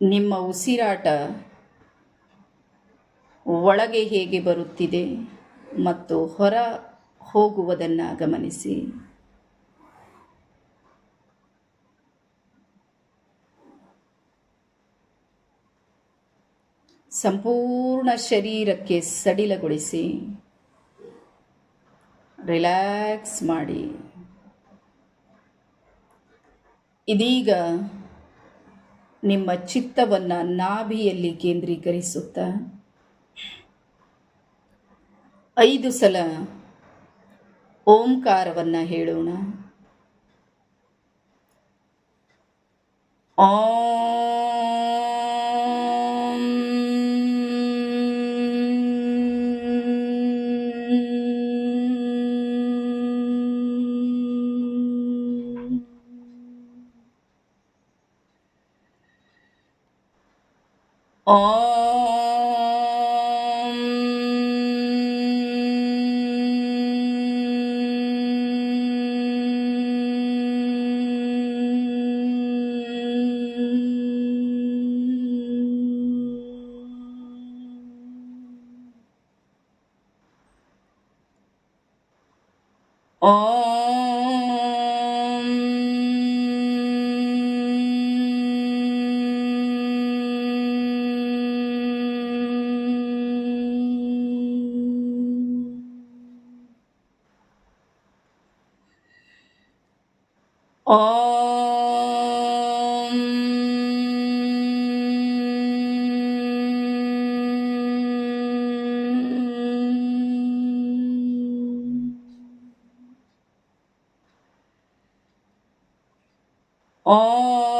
ನಿಮ್ಮ ಉಸಿರಾಟ ಒಳಗೆ ಹೇಗೆ ಬರುತ್ತಿದೆ ಮತ್ತು ಹೊರ ಹೋಗುವುದನ್ನು ಗಮನಿಸಿ. ಸಂಪೂರ್ಣ ಶರೀರಕ್ಕೆ ಸಡಿಲಗೊಳಿಸಿ, ರಿಲ್ಯಾಕ್ಸ್ ಮಾಡಿ. ಇದೀಗ ನಿಮ್ಮ ಚಿತ್ತವನ್ನು ನಾಭಿಯಲ್ಲಿ ಕೇಂದ್ರೀಕರಿಸುತ್ತಾ? ಐದು ಸಲ ಓಂಕಾರವನ್ನು ಹೇಳೋಣ. ಓಂ ಓಂ ಓಂ ಓಂ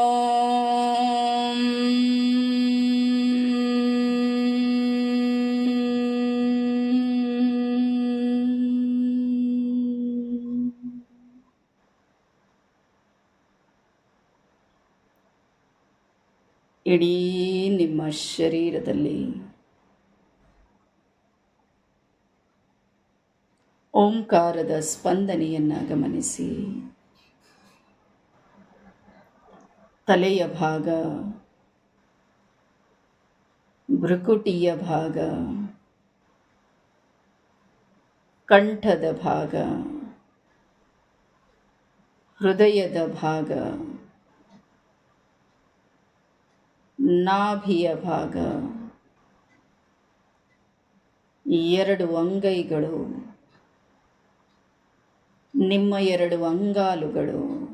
ಇಡೀ ನಿಮ್ಮ ಶರೀರದಲ್ಲಿ. ಓಂಕಾರದ ಸ್ಪಂದನೆಯನ್ನು ಗಮನಿಸಿ. ತಲೆಯ ಭಾಗ ಭ್ರಕುಟಿಯ ಭಾಗ ಕಂಠದ ಭಾಗ ಹೃದಯದ ಭಾಗ. ನಾಭಿಯ ಭಾಗ ಎರಡು ಅಂಗೈಗಳು, ನಿಮ್ಮ ಎರಡು ಅಂಗಾಲುಗಳು,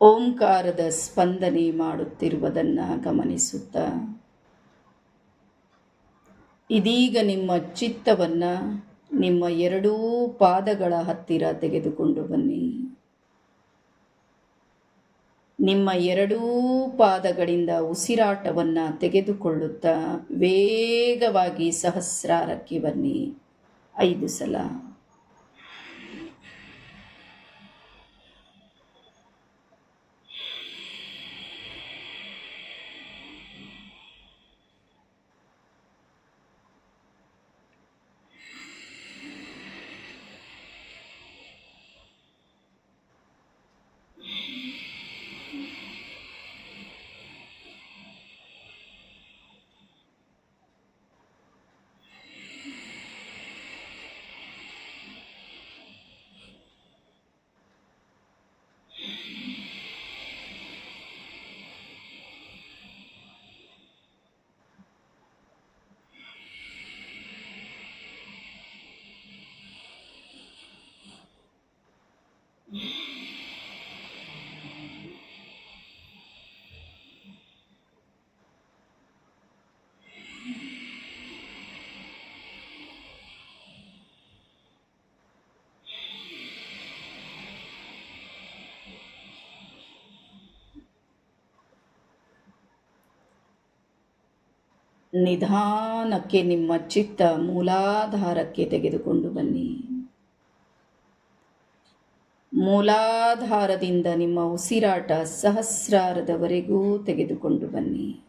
ಓಂಕಾರದ ಸ್ಪಂದನೆ ಮಾಡುತ್ತಿರುವುದನ್ನು ಗಮನಿಸುತ್ತಾ, ಇದೀಗ ನಿಮ್ಮ ಚಿತ್ತವನ್ನು ನಿಮ್ಮ ಎರಡೂ ಪಾದಗಳ ಹತ್ತಿರ ತೆಗೆದುಕೊಂಡು ಬನ್ನಿ. ನಿಮ್ಮ ಎರಡೂ ಪಾದಗಳಿಂದ ಉಸಿರಾಟವನ್ನು ತೆಗೆದುಕೊಳ್ಳುತ್ತಾ ವೇಗವಾಗಿ ಸಹಸ್ರಾರಕ್ಕೆ ಬನ್ನಿ. ಐದು ಸಲ. ನಿಧಾನಕ್ಕೆ ನಿಮ್ಮ ಚಿತ್ತ ಮೂಲಾಧಾರಕ್ಕೆ ತೆಗೆದುಕೊಂಡು ಬನ್ನಿ. ಮೂಲಾಧಾರದಿಂದ ನಿಮ್ಮ ಉಸಿರಾಟ ಸಹಸ್ರಾರದವರೆಗೂ ತೆಗೆದುಕೊಂಡು ಬನ್ನಿ.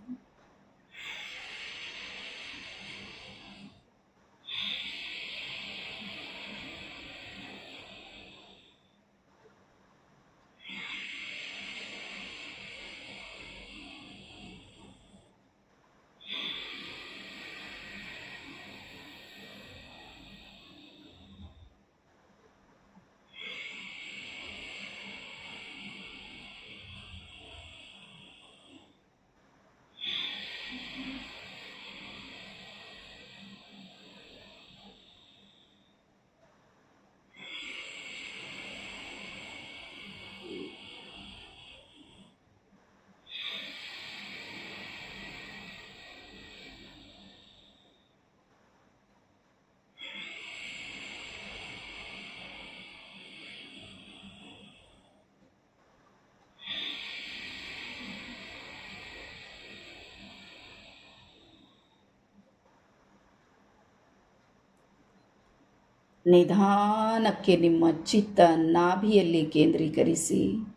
ನಿಧಾನಕ್ಕೆ ನಿಮ್ಮ ಚಿತ್ತ ನಾಭಿಯಲ್ಲಿ ಕೇಂದ್ರೀಕರಿಸಿ.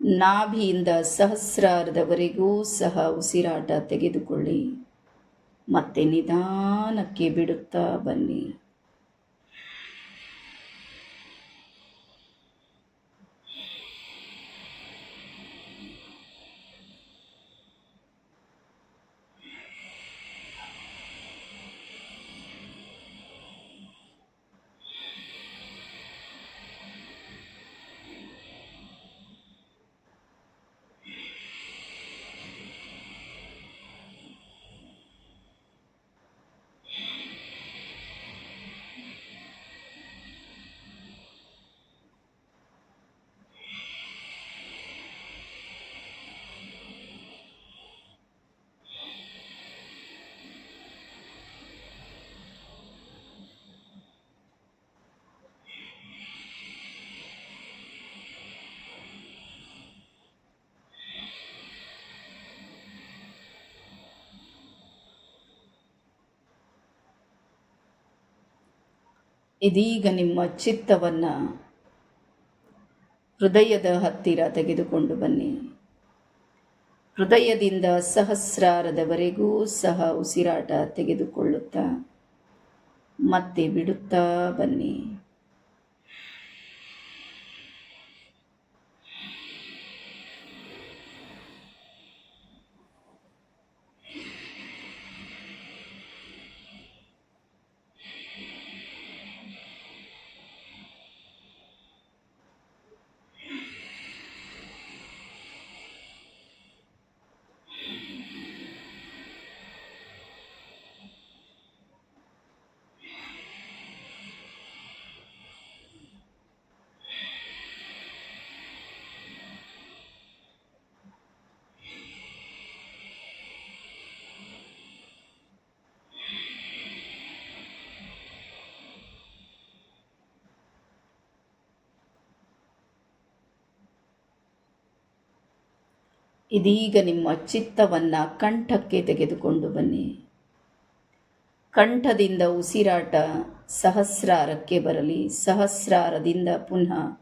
ನಾಭಿಯಿಂದ ಸಹಸ್ರಾರ್ಧವರೆಗೂ ಸಹ ಉಸಿರಾಟ ತೆಗೆದುಕೊಳ್ಳಿ. ಮತ್ತೆ ನಿಧಾನಕ್ಕೆ ಬಿಡುತ್ತಾ ಬನ್ನಿ. ಇದೀಗ ನಿಮ್ಮ ಚಿತ್ತವನ್ನು ಹೃದಯದ ಹತ್ತಿರ ತೆಗೆದುಕೊಂಡು ಬನ್ನಿ. ಹೃದಯದಿಂದ ಸಹಸ್ರಾರದವರೆಗೂ ಸಹ ಉಸಿರಾಟ ತೆಗೆದುಕೊಳ್ಳುತ್ತಾ ಮತ್ತೆ ಬಿಡುತ್ತಾ ಬನ್ನಿ. ಇದೀಗ ನಿಮ್ಮ ಚಿತ್ತವನ್ನು ಕಂಠಕ್ಕೆ ತೆಗೆದುಕೊಂಡು ಬನ್ನಿ. ಕಂಠದಿಂದ ಉಸಿರಾಟ ಸಹಸ್ರಾರಕ್ಕೆ ಬರಲಿ. ಸಹಸ್ರಾರದಿಂದ ಪುನಃ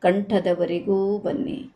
ಕಂಠದವರೆಗೂ ಬನ್ನಿ.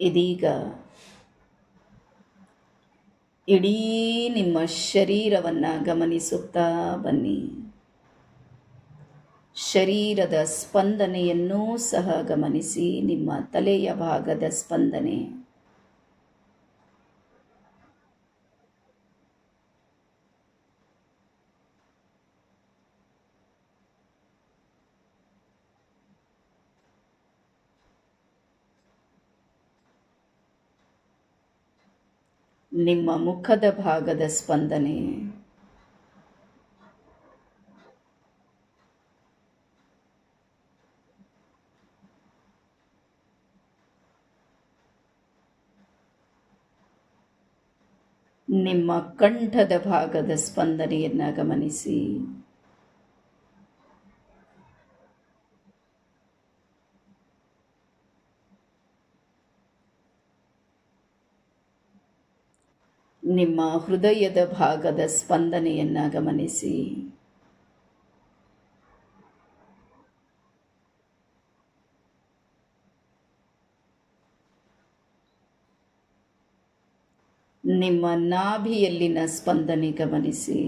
ಇದೀಗ ಇಡೀ ನಿಮ್ಮ ಶರೀರವನ್ನು ಗಮನಿಸುತ್ತಾ ಬನ್ನಿ. ಶರೀರದ ಸ್ಪಂದನೆಯನ್ನೂ ಸಹ ಗಮನಿಸಿ ನಿಮ್ಮ ತಲೆಯ ಭಾಗದ ಸ್ಪಂದನೆ. ನಿಮ್ಮ ಮುಖದ ಭಾಗದ ಸ್ಪಂದನೆ. ನಿಮ್ಮ ಕಂಠದ ಭಾಗದ ಸ್ಪಂದನೆಯನ್ನು ಗಮನಿಸಿ. ನಿಮ್ಮ ಹೃದಯದ ಭಾಗದ ಸ್ಪಂದನೆಯನ್ನು ಗಮನಿಸಿ. ನಿಮ್ಮ ನಾಭಿಯಲ್ಲಿನ ಸ್ಪಂದನೆ ಗಮನಿಸಿ.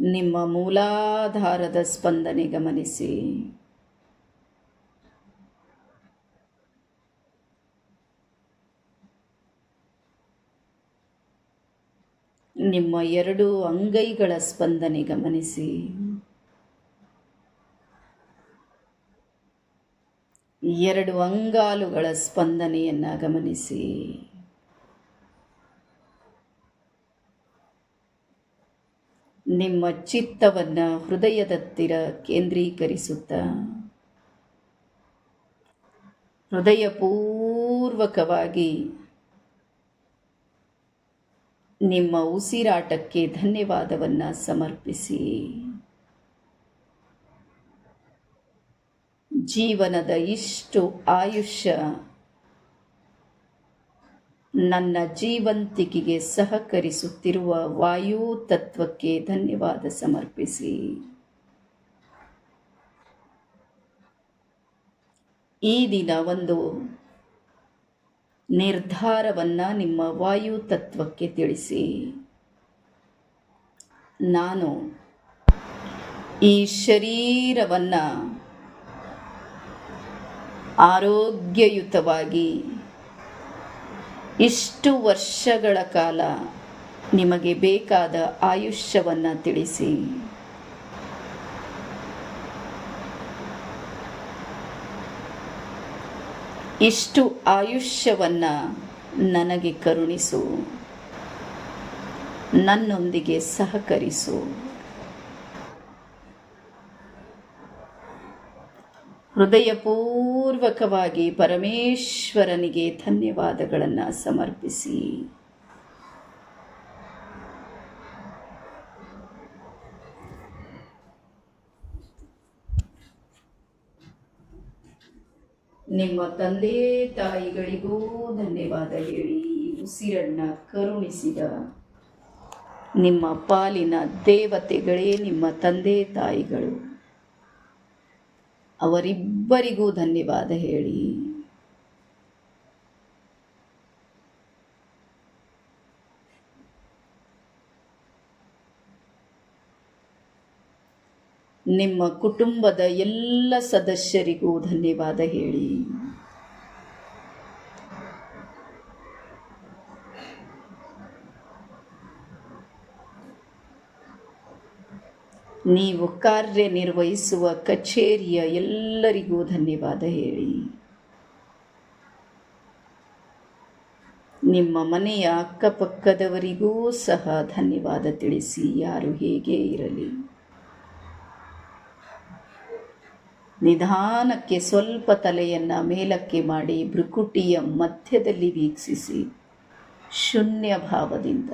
ನಿಮ್ಮ ಮೂಲಾಧಾರದ ಸ್ಪಂದನೆ ಗಮನಿಸಿ. ನಿಮ್ಮ ಎರಡು ಅಂಗೈಗಳ ಸ್ಪಂದನೆ ಗಮನಿಸಿ. ಎರಡು ಅಂಗಾಲುಗಳ ಸ್ಪಂದನೆಯನ್ನು ಗಮನಿಸಿ. ನಿಮ್ಮ ಚಿತ್ತವನ್ನು ಹೃದಯದತ್ತಿರ ಕೇಂದ್ರೀಕರಿಸುತ್ತಾ? ಹೃದಯಪೂರ್ವಕವಾಗಿ ನಿಮ್ಮ ಉಸಿರಾಟಕ್ಕೆ ಧನ್ಯವಾದವನ್ನು ಸಮರ್ಪಿಸಿ. ಜೀವನದ ಇಷ್ಟು ಆಯುಷ್ಯ ನನ್ನ ಜೀವಂತಿಕೆಗೆ ಸಹಕರಿಸುತ್ತಿರುವ ವಾಯು ತತ್ವಕ್ಕೆ ಧನ್ಯವಾದ ಸಮರ್ಪಿಸಿ. ಈ ದಿನ ಒಂದು ನಿರ್ಧಾರವನ್ನು ನಿಮ್ಮ ವಾಯು ತತ್ವಕ್ಕೆ ತಿಳಿಸಿ. ನಾನು ಈ ಶರೀರವನ್ನು ಆರೋಗ್ಯಯುತವಾಗಿ ಇಷ್ಟು ವರ್ಷಗಳ ಕಾಲ ನಿಮಗೆ ಬೇಕಾದ ಆಯುಷ್ಯವನ್ನು ತಿಳಿಸಿ. ಇಷ್ಟು ಆಯುಷ್ಯವನ್ನು ನನಗೆ ಕರುಣಿಸು. ನನ್ನೊಂದಿಗೆ ಸಹಕರಿಸು. ಹೃದಯಪೂರ್ವಕವಾಗಿ ಪರಮೇಶ್ವರನಿಗೆ ಧನ್ಯವಾದಗಳನ್ನು ಸಮರ್ಪಿಸಿ. ನಿಮ್ಮ ತಂದೆ ತಾಯಿಗಳಿಗೂ ಧನ್ಯವಾದ ಹೇಳಿ ಉಸಿರನ್ನ ಕರುಣಿಸಿದ. ನಿಮ್ಮ ಪಾಲಿನ ದೇವತೆಗಳೇ ನಿಮ್ಮ ತಂದೆ ತಾಯಿಗಳು. ಅವರಿಬ್ಬರಿಗೂ ಧನ್ಯವಾದ ಹೇಳಿ. ನಿಮ್ಮ ಕುಟುಂಬದ ಎಲ್ಲ ಸದಸ್ಯರಿಗೂ ಧನ್ಯವಾದ ಹೇಳಿ. ನೀವು ಕಾರ್ಯನಿರ್ವಹಿಸುವ ಕಚೇರಿಯ ಎಲ್ಲರಿಗೂ ಧನ್ಯವಾದ ಹೇಳಿ. ನಿಮ್ಮ ಮನೆಯ ಅಕ್ಕಪಕ್ಕದವರಿಗೂ ಸಹ ಧನ್ಯವಾದ ತಿಳಿಸಿ. ಯಾರು ಹೇಗೆ ಇರಲಿ. ನಿಧಾನಕ್ಕೆ ಸ್ವಲ್ಪ ತಲೆಯನ್ನು ಮೇಲಕ್ಕೆ ಮಾಡಿ ಭ್ರುಕುಟಿಯ ಮಧ್ಯದಲ್ಲಿ ವೀಕ್ಷಿಸಿ. ಶೂನ್ಯ ಭಾವದಿಂದ.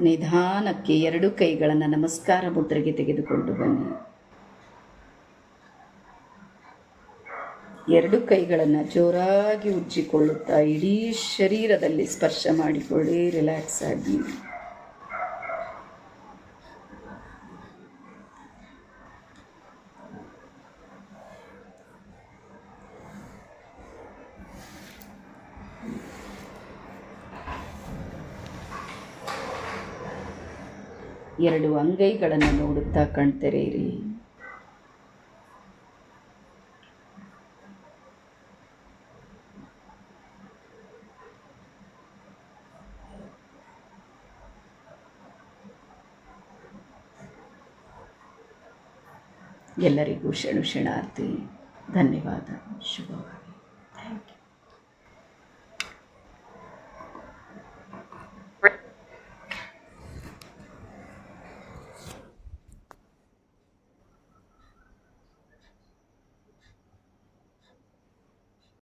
ನಿಧಾನಕ್ಕೆ ಎರಡು ಕೈಗಳನ್ನು ನಮಸ್ಕಾರ ಮುದ್ರೆಗೆ ತೆಗೆದುಕೊಂಡು ಬನ್ನಿ. ಎರಡು ಕೈಗಳನ್ನು ಜೋರಾಗಿ ಉಜ್ಜಿಕೊಳ್ಳುತ್ತಾ ಇಡೀ ಶರೀರದಲ್ಲಿ ಸ್ಪರ್ಶ ಮಾಡಿಕೊಳ್ಳಿ, ರಿಲ್ಯಾಕ್ಸ್ ಆಗಿ. ಎರಡು ಅಂಗೈಗಳನ್ನು ನೋಡುತ್ತಾ ಕಣ್ತೆರೆಯಿರಿ. ಎಲ್ಲರಿಗೂ ಕ್ಷಣ ಕ್ಷಣಾರ್ಥಿ ಧನ್ಯವಾದ. ಶುಭವಾಗಿ